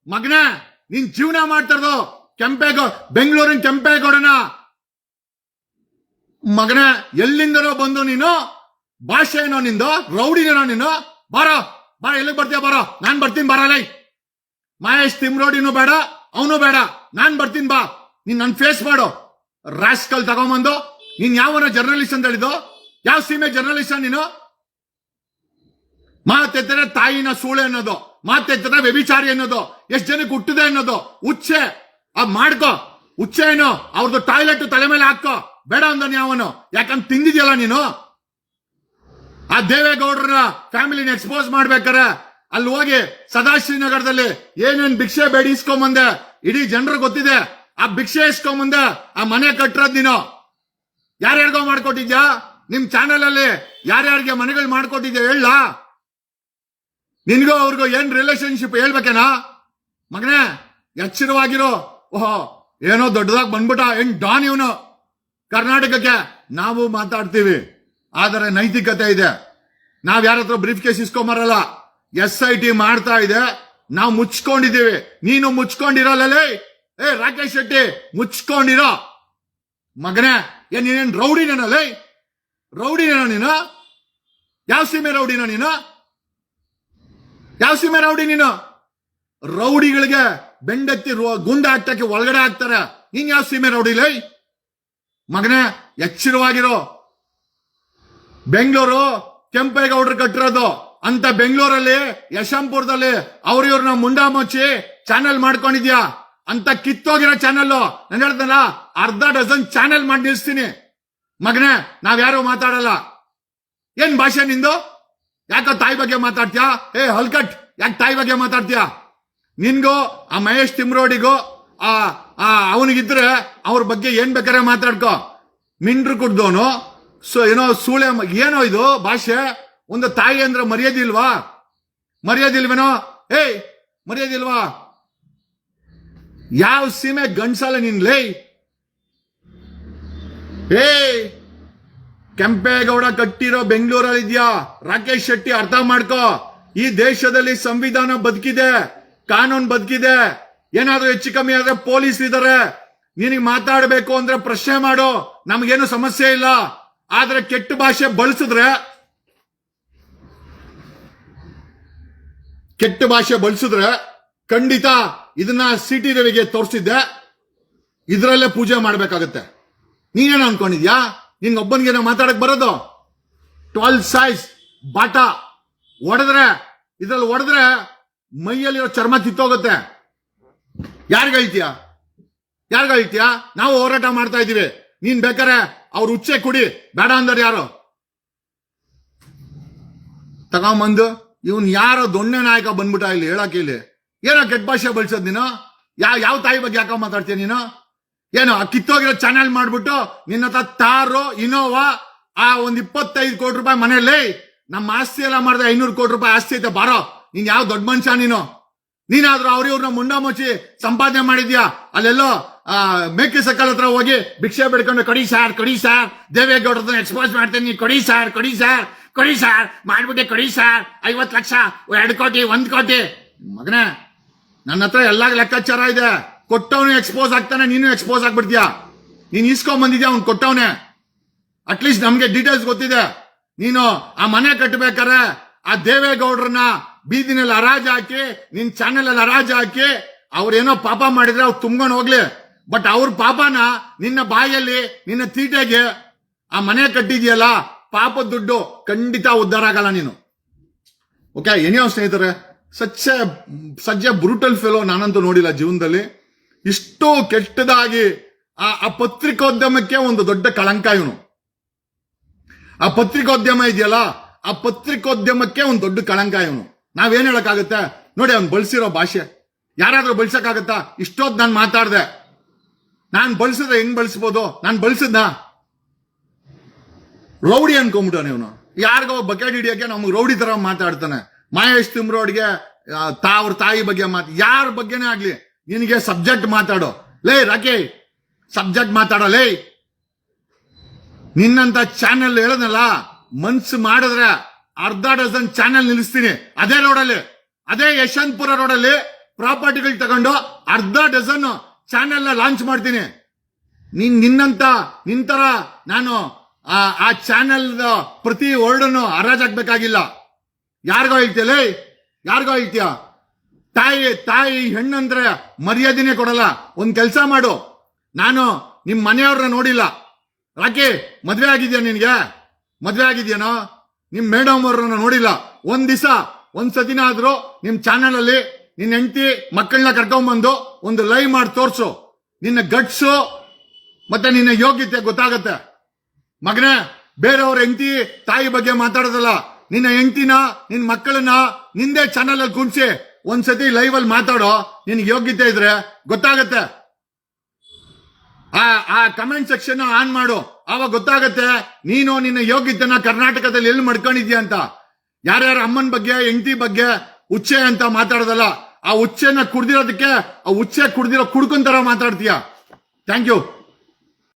ಮಗನ, ನೀನ್ ಜೀವನ ಮಾಡ್ತಾರದು ಕೆಂಪೇಗೌಡ ಬೆಂಗಳೂರಿನ ಕೆಂಪೇಗೌಡನ. ಮಗನ, ಎಲ್ಲಿಂದನೋ ಬಂದು ನೀನು? ಭಾಷೆ ಏನೋ ನಿಂದು? ರೌಡಿನೇನೋ ನೀನು? ಬಾರೋ, ಬಾರ, ಎಲ್ಲಿಗೆ ಬರ್ತೀಯ ಬಾರೋ? ನಾನ್ ಬರ್ತೀನಿ ಬಾರಲೈ ಮಹೇಶ್ ತಿಮ್ರೋಡಿನೂ ಬೇಡ. ಅವನು ಬೇಡ, ನಾನ್ ಬರ್ತೀನಿ ಬಾ. ನೀನ್ ನನ್ ಫೇಸ್ ಮಾಡು. ರಾಸ್ಕಲ್ ತಗೊಂಬಂದು, ನೀನ್ ಯಾವನ ಜರ್ನಲಿಸ್ಟ್ ಅಂತ ಹೇಳಿದ್ದು? ಯಾವ ಸೀಮೆ ಜರ್ನಲಿಸ್ಟ್ ನೀನು? ಮಾತೆತ್ತರೆ ತಾಯಿನ ಸೂಳೆ ಅನ್ನೋದು ಮಾತೆತ್ತರೆ ವ್ಯಭಿಚಾರಿ ಅನ್ನೋದು, ಎಷ್ಟ್ ಜನಕ್ಕೆ ಹುಟ್ಟಿದೆ ಅನ್ನೋದು ಉಚ್ಚೆ ಆ ಮಾಡ್ಕೋ. ಉಚ್ಚೆ ಏನು? ಅವ್ರದ್ದು ಟಾಯ್ಲೆಟ್ ತಲೆ ಮೇಲೆ ಹಾಕೋ ಬೇಡ ಅಂದನ್ ಯಾವನು? ಯಾಕಂದ್ ತಿಂದಿದ್ಯಲ್ಲ ನೀನು? ಆ ದೇವೇಗೌಡರ ಫ್ಯಾಮಿಲಿನ ಎಕ್ಸ್ಪೋಸ್ ಮಾಡ್ಬೇಕಾರೆ ಅಲ್ಲಿ ಹೋಗಿ ಸದಾಶಿವನಗರದಲ್ಲಿ ಏನೇನ್ ಭಿಕ್ಷೆ ಬೇಡಿ ಇಸ್ಕೊಂಬಂದೆ, ಇಡೀ ಜನರು ಗೊತ್ತಿದೆ, ಆ ಭಿಕ್ಷೆ ಇಸ್ಕೊಂಬಂದೆ ಆ ಮನೆ ಕಟ್ಟರದ್ ನೀನು. ಯಾರ್ಯಾರಿಗೋ ಮಾಡ್ಕೊಟ್ಟಿದ್ಯಾ? ನಿಮ್ ಚಾನೆಲ್ ಅಲ್ಲಿ ಯಾರ್ಯಾರಿಗೆ ಮನೆಗಳು ಮಾಡ್ಕೊಟ್ಟಿದ್ಯಾ ಹೇಳ. ನಿನ್ಗೋ ಅವ್ರಿಗೂ ಏನ್ ರಿಲೇಶನ್ಶಿಪ್ ಹೇಳ್ಬೇಕೇನಾ? ಮಗನೇ, ಎಚ್ಚರವಾಗಿರೋ. ಓಹೋ, ಏನೋ ದೊಡ್ಡದಾಗಿ ಬಂದ್ಬಿಟ್ಟ, ಏನ್ ಡಾನ್ ಇವನು? ಕರ್ನಾಟಕಕ್ಕೆ ನಾವು ಮಾತಾಡ್ತೀವಿ, ಆದರೆ ನೈತಿಕತೆ ಇದೆ. ನಾವ್ ಯಾರತ್ರ ಬ್ರೀಫ್ ಕೇಸ್ ಇಸ್ಕೊಂಬರಲ್ಲ? ಎಸ್ ಐ ಟಿ ಮಾಡ್ತಾ ಇದೆ. ನಾವು ಮುಚ್ಕೊಂಡಿದ್ದೀವಿ. ನೀನು ಮುಚ್ಕೊಂಡಿರಲ್ಲ ಏ, ರಾಕೇಶ್ ಶೆಟ್ಟಿ, ಮುಚ್ಕೊಂಡಿರೋ. ಮಗನೇ ಏನ್ ನೀನೇನ್ ಲೈ? ರೌಡಿನೇನ ನೀನು? ಯಾವ ಸೀಮೆ ರೌಡಿನ ನೀನು? ಯಾವ ಸೀಮೆ ರೌಡಿ ನೀನು? ರೌಡಿಗಳಿಗೆ ಬೆಂಡೆತ್ತಿ ಗುಂಡ ಹಾಕ್ತಕ್ಕೆ ಒಳಗಡೆ ಹಾಕ್ತಾರೆ. ನೀನ್ ಯಾವ ಸೀಮೆ ರೌಡಿ, ಲೈ? ಮಗನೇ, ಎಚ್ಚರವಾಗಿರೋ. ಬೆಂಗಳೂರು ಕೆಂಪೇಗೌಡರು ಕಟ್ಟಿರೋದು. ಅಂತ ಬೆಂಗಳೂರಲ್ಲಿ ಯಶಂಪುರದಲ್ಲಿ ಅವ್ರ ಇವ್ರನ್ನ ಮುಂಡಾ ಮುಚ್ಚಿ ಚಾನೆಲ್ ಮಾಡ್ಕೊಂಡಿದ್ಯಾ? ಅಂತ ಕಿತ್ತೋಗಿರೋ ಚಾನೆಲ್ ನಾನು ಹೇಳ್ತಾನಲ್ಲ, ಅರ್ಧ ಡಜನ್ ಚಾನೆಲ್ ಮಾಡಿ ನಿಲ್ಸ್ತೀನಿ. ಮಗನೇ ನಾವ್ಯಾರು ಮಾತಾಡಲ್ಲ. ಏನ್ ಭಾಷೆ ನಿಂದು? ಯಾಕೋ ತಾಯಿ ಬಗ್ಗೆ ಮಾತಾಡ್ತೀಯಾ? ಏ, ಹಲ್ಕಟ್, ಯಾಕೆ ತಾಯಿ ಬಗ್ಗೆ ಮಾತಾಡ್ತೀಯಾ? ನಿನ್ಗೂ, ಆ ಮಹೇಶ್ ತಿಮ್ರೋಡಿಗೂ, ಆ ಅವನಿಗಿದ್ರೆ ಅವ್ರ ಬಗ್ಗೆ ಏನ್ ಬೇಕಾರೆ ಮಾತಾಡ್ಕೋ. ಮಿಂಡ್ರು ಕುಡ್ದೋನು. ಸೊ, ಏನೋ ಸೂಳೆ ಏನೋ ಇದು ಭಾಷೆ. ಒಂದು ತಾಯಿ ಅಂದ್ರೆ ಮರ್ಯಾದಿಲ್ವಾ ಮರ್ಯಾದಿಲ್ವೇನೋ ಏಯ್ ಮರ್ಯಾದಿಲ್ವಾ ಯಾವ ಸೀಮೆ ಗಂಡ್ಸಲ್ಲ ನಿನ್ ಲೇ ಏಯ್, ಕೆಂಪೇಗೌಡ ಕಟ್ಟಿರೋ ಬೆಂಗಳೂರಲ್ಲಿ ಇದೆಯಾ? ರಾಕೇಶ್ ಶೆಟ್ಟಿ, ಅರ್ಥ ಮಾಡ್ಕೋ. ಈ ದೇಶದಲ್ಲಿ ಸಂವಿಧಾನ ಬದುಕಿದೆ, ಕಾನೂನು ಬದುಕಿದೆ. ಏನಾದ್ರೂ ಹೆಚ್ಚು ಕಮ್ಮಿ ಆದ್ರೆ ಪೊಲೀಸ್ ಇದಾರೆ. ನಿನಗೆ ಮಾತಾಡಬೇಕು ಅಂದ್ರೆ ಪ್ರಶ್ನೆ ಮಾಡು. ನಮಗೇನು ಸಮಸ್ಯೆ ಇಲ್ಲ. ಆದ್ರೆ ಕೆಟ್ಟ ಭಾಷೆ ಬಳಸಿದ್ರೆ ಕೆಟ್ಟ ಭಾಷೆ ಬಳಸಿದ್ರೆ ಖಂಡಿತ ಇದನ್ನ ಸಿಟಿ ರವಿಗೆ ತೋರಿಸಿದ್ದೆ. ಇದರಲ್ಲೇ ಪೂಜೆ ಮಾಡ್ಬೇಕಾಗತ್ತೆ. ನೀನೇನು ಅನ್ಕೊಂಡಿದ್ಯಾ? ನಾವು ಮಾತಾಡಕ್ ಬರೋದು? ಟ್ವೆಲ್ ಸೈಜ್ ಬಾಟಾ ಹೊಡೆದ್ರೆ ಇದ್ರಲ್ಲಿ ಹೊಡೆದ್ರೆ ಮೈಯಲ್ಲಿರೋ ಚರ್ಮ ಕಿತ್ತೋಗುತ್ತೆ ಯಾರಿಗ ಹೇಳ್ತೀಯ? ಯಾರಿಗ ಹೇಳ್ತೀಯ? ನಾವು ಹೋರಾಟ ಮಾಡ್ತಾ ಇದೀವಿ ನೀನ್ ಬೇಕಾರೆ ಅವ್ರ ಉಚ್ಚೆ ಕುಡಿ. ಬೇಡ ಅಂದರ್ ಯಾರು? ತಗೊಂಬಂದು. ಇವನ್ ಯಾರೋ ದೊಣ್ಣೆ ನಾಯಕ ಬಂದ್ಬಿಟ್ಟ ಇಲ್ಲಿ ಹೇಳಕ್ಕೆ ಇಲ್ಲಿ. ಏನೋ ಕೆಟ್ಟ ಭಾಷೆ ಬಳಸೋದ್ ನೀನು? ಯಾವ ಯಾವ ತಾಯಿ ಬಗ್ಗೆ ಯಾಕೋ ಮಾತಾಡ್ತೀಯ ನೀನು? ಏನು ಆ ಕಿತ್ತೋಗಿರೋ ಚಾನೆಲ್ ಮಾಡ್ಬಿಟ್ಟು ನಿನ್ನ ಹತ್ರ ತಾರು, ಇನೋವಾ, ಆ ಒಂದ್ ಇಪ್ಪತ್ತೈದು ಕೋಟಿ ರೂಪಾಯಿ ಮನೆಯಲ್ಲಿ ನಮ್ಮ ಆಸ್ತಿ ಎಲ್ಲ ಮಾಡಿದ್ರೆ ಐನೂರು ಕೋಟಿ ರೂಪಾಯಿ ಆಸ್ತಿ ಐತೆ, ಬಾರೋ. ನೀನ್ ಯಾವ ದೊಡ್ಡ ಮನುಷ್ಯ ನೀನು? ನೀನಾದ್ರೂ ಅವ್ರ ಇವ್ರನ್ನ ಮುಂಡ ಮುಚ್ಚಿ ಸಂಪಾದನೆ ಮಾಡಿದ್ಯಾ? ಅಲ್ಲೆಲ್ಲೋ, ಆ, ಮೇಕೆ ಸಕ್ಕಲ್ ಹತ್ರ ಹೋಗಿ ಭಿಕ್ಷೆ ಬೇಡ್ಕೊಂಡು, ಕಡಿ ಸಾರ್ ಕಡಿ ಸಾರ್ ದೇವೇಗೌಡ ಎಕ್ಸ್ಪೋಸ್ ಮಾಡ್ತೀನಿ, ಕಡಿ ಸಾರ್ ಕಡಿ ಸಾರ್ ಕೊಡಿ ಸಾರ್ ಮಾಡ್ಬಿಟ್ಟೆ ಕೊಡಿ ಸಾರ್. ಐವತ್ತು ಲಕ್ಷ, ಎರಡು ಕೋಟಿ, ಒಂದು ಕೋಟಿ. ಮಗನೇ, ನನ್ನ ಹತ್ರ ಎಲ್ಲ ಲೆಕ್ಕಾಚಾರ ಇದೆ. ಕೊಟ್ಟವನು ಎಕ್ಸ್ಪೋಸ್ ಆಗ್ತಾನೆ, ನೀನು ಎಕ್ಸ್ಪೋಸ್ ಆಗ್ಬಿಡ್ತೀಯಾ? ನೀನು ಇಸ್ಕೊಂಡ್ ಬಂದಿದ್ಯಾ ಅವ್ನು ಕೊಟ್ಟವನೇ? ಅಟ್ಲೀಸ್ಟ್ ನಮ್ಗೆ ಡೀಟೇಲ್ಸ್ ಗೊತ್ತಿದೆ. ನೀನು ಆ ಮನೆ ಕಟ್ಟಬೇಕಾರೆ ಆ ದೇವೇಗೌಡ್ರನ್ನ ಬೀದಿನಲ್ಲಿ ಹರಾಜು ಹಾಕಿ, ನಿನ್ ಚಾನೆಲ್ ಅಲ್ಲಿ ಹರಾಜ್ ಹಾಕಿ, ಅವ್ರೇನೋ ಪಾಪ ಮಾಡಿದ್ರೆ ಅವ್ರು ತುಂಬ್ಕೊಂಡು ಹೋಗ್ಲಿ. ಬಟ್ ಅವ್ರ ಪಾಪನ ನಿನ್ನ ಬಾಯಲ್ಲಿ, ನಿನ್ನ ತೀಟೆಗೆ ಆ ಮನೆ ಕಟ್ಟಿದ್ಯಲ್ಲ ಪಾಪದ ದುಡ್ಡು ಖಂಡಿತ ಉದ್ಧಾರ ಆಗಲ್ಲ ನೀನು. ಓಕೆ ಏನೇ ಸ್ನೇಹಿತರೆ ಸಚ್ಚ ಸಜ್ಜ ಬ್ರೂಟಲ್ ಫೆಲೋ ನಾನಂತೂ ನೋಡಿಲ್ಲ ಜೀವನದಲ್ಲಿ. ಇಷ್ಟು ಕೆಟ್ಟದಾಗಿ ಆ ಆ ಪತ್ರಿಕೋದ್ಯಮಕ್ಕೆ ಒಂದು ದೊಡ್ಡ ಕಳಂಕ ಇವನು. ಆ ಪತ್ರಿಕೋದ್ಯಮ ಇದೆಯಲ್ಲ, ಆ ಪತ್ರಿಕೋದ್ಯಮಕ್ಕೆ ಒಂದು ದೊಡ್ಡ ಕಳಂಕ ಇವನು. ನಾವೇನ್ ಹೇಳಕ್ಕಾಗತ್ತೆ? ನೋಡಿ, ಅವ್ನು ಬಳಸಿರೋ ಭಾಷೆ. ಯಾರಾದ್ರೂ ಬಳಸಕ್ಕಾಗತ್ತಾ? ಇಷ್ಟೊತ್ತು ನಾನು ಮಾತಾಡ್ದೆ. ನಾನು ಬಳಸಿದ್ರೆ ಹೆಂಗ್ ಬಳಸ್ಬೋದು? ನಾನು ಬಳಸಿದ್ನ? ರೌಡಿ ಅನ್ಕೊಂಬಿಟ್ಟ ಇವನು. ಯಾರಿಗೋ ಬಕೆಟ್ ಹಿಡಿಯೋಕೆ ನಮ್ಗೆ ರೌಡಿ ತರ ಮಾತಾಡ್ತಾನೆ. ಮಹೇಶ್ ತಿಮ್ರೋಡ್ಗೆ ತಾವ್ರ ತಾಯಿ ಬಗ್ಗೆ ಮಾತು, ಯಾರ ಬಗ್ಗೆನೇ ಆಗ್ಲಿ, ನಿನಗೆ ಸಬ್ಜೆಕ್ಟ್ ಮಾತಾಡೋ. ಲೇ ರಾಕೇ ಸಬ್ಜೆಕ್ಟ್ ಮಾತಾಡೋ, ಲೇ. ನಿನ್ನಂತ ಚಾನೆಲ್ ಹೇಳದಲ್ಲ, ಮನ್ಸು ಮಾಡಿದ್ರೆ ಅರ್ಧ ಡಜನ್ ಚಾನೆಲ್ ನಿಲ್ಲಿಸ್ತೀನಿ. ಅದೇ ರೋಡಲ್ಲಿ, ಅದೇ ಯಶವಂತಪುರ ರೋಡಲ್ಲಿ ಪ್ರಾಪರ್ಟಿಗಳು ತಗೊಂಡು ಅರ್ಧ ಡಜನ್ ಚಾನೆಲ್ ಲಾಂಚ್ ಮಾಡ್ತೀನಿ. ನಿನ್ನ ನಿನ್ನಂತ ನಿಂತರ ನಾನು ಆ ಆ ಚಾನೆಲ್ ಪ್ರತಿ ವರ್ಡನ್ನು ಹರಾಜಾಗ್ಬೇಕಾಗಿಲ್ಲ ಯಾರಿಗೋ ಹೇಳ್ತೀಯಲೇ ಯಾರಿಗೋ ಹೇಳ್ತೀಯ? ತಾಯಿ ತಾಯಿ ಹೆಣ್ಣಂದ್ರೆ ಮರ್ಯಾದೆನೇ ಕೊಡಲ್ಲ. ಒಂದ್ ಕೆಲಸ ಮಾಡು. ನಾನು ನಿಮ್ ಮನೆಯವ್ರನ್ನ ನೋಡಿಲ್ಲ. ರಾಕಿ, ಮದ್ವೆ ಆಗಿದ್ಯಾ ನಿನ್ಗೆ? ಮದ್ವೆ ಆಗಿದ್ಯಾನೋ? ನಿಮ್ ಮೇಡಮ್ ಅವ್ರನ್ನ ನೋಡಿಲ್ಲ. ಒಂದ್ ದಿವಸ, ಒಂದ್ ಸತಿನ ಆದ್ರೂ ನಿಮ್ ಚಾನೆಲ್ ಅಲ್ಲಿ ನಿನ್ ಹೆಂಡತಿ ಮಕ್ಕಳನ್ನ ಕರ್ಕೊಂಡ್ಬಂದು ಒಂದು ಲೈವ್ ಮಾಡಿ ತೋರ್ಸು. ನಿನ್ನ ಗಟ್ಸು ಮತ್ತೆ ನಿನ್ನ ಯೋಗ್ಯತೆ ಗೊತ್ತಾಗತ್ತೆ. ಮಗನೇ, ಬೇರೆಯವ್ರ ಹೆಂಡತಿ ತಾಯಿ ಬಗ್ಗೆ ಮಾತಾಡೋದಲ್ಲ. ನಿನ್ನ ಹೆಂಡತಿನ, ನಿನ್ ಮಕ್ಕಳನ್ನ ನಿಂದೇ ಚಾನಲ್ ಅಲ್ಲಿ ಕುಣ್ಸಿ ಒಂದ್ಸತಿ ಲೈವ್ ಅಲ್ಲಿ ಮಾತಾಡೋ ನಿನ್ಗೆ ಯೋಗ್ಯತೆ ಇದ್ರೆ ಗೊತ್ತಾಗತ್ತೆ. ಆ ಆ ಕಮೆಂಟ್ ಸೆಕ್ಷನ್ ಆನ್ ಮಾಡು. ಅವಾಗ ಗೊತ್ತಾಗತ್ತೆ ನೀನು ನಿನ್ನ ಯೋಗ್ಯತೆನ ಕರ್ನಾಟಕದಲ್ಲಿ ಎಲ್ಲಿ ಮಡ್ಕೊಂಡಿದ್ಯಾ ಅಂತ. ಯಾರ್ಯಾರ ಅಮ್ಮನ ಬಗ್ಗೆ, ಹೆಂಡತಿ ಬಗ್ಗೆ ಉಚ್ಚೆ ಅಂತ ಮಾತಾಡೋದಲ್ಲ, ಆ ಉಚ್ಚೆನ ಕುಡ್ದಿರೋದಕ್ಕೆ, ಆ ಉಚ್ಚೆ ಕುಡ್ದಿರೋ ಕುಡ್ಕೊಂತರ ಮಾತಾಡ್ತೀಯ? Thank you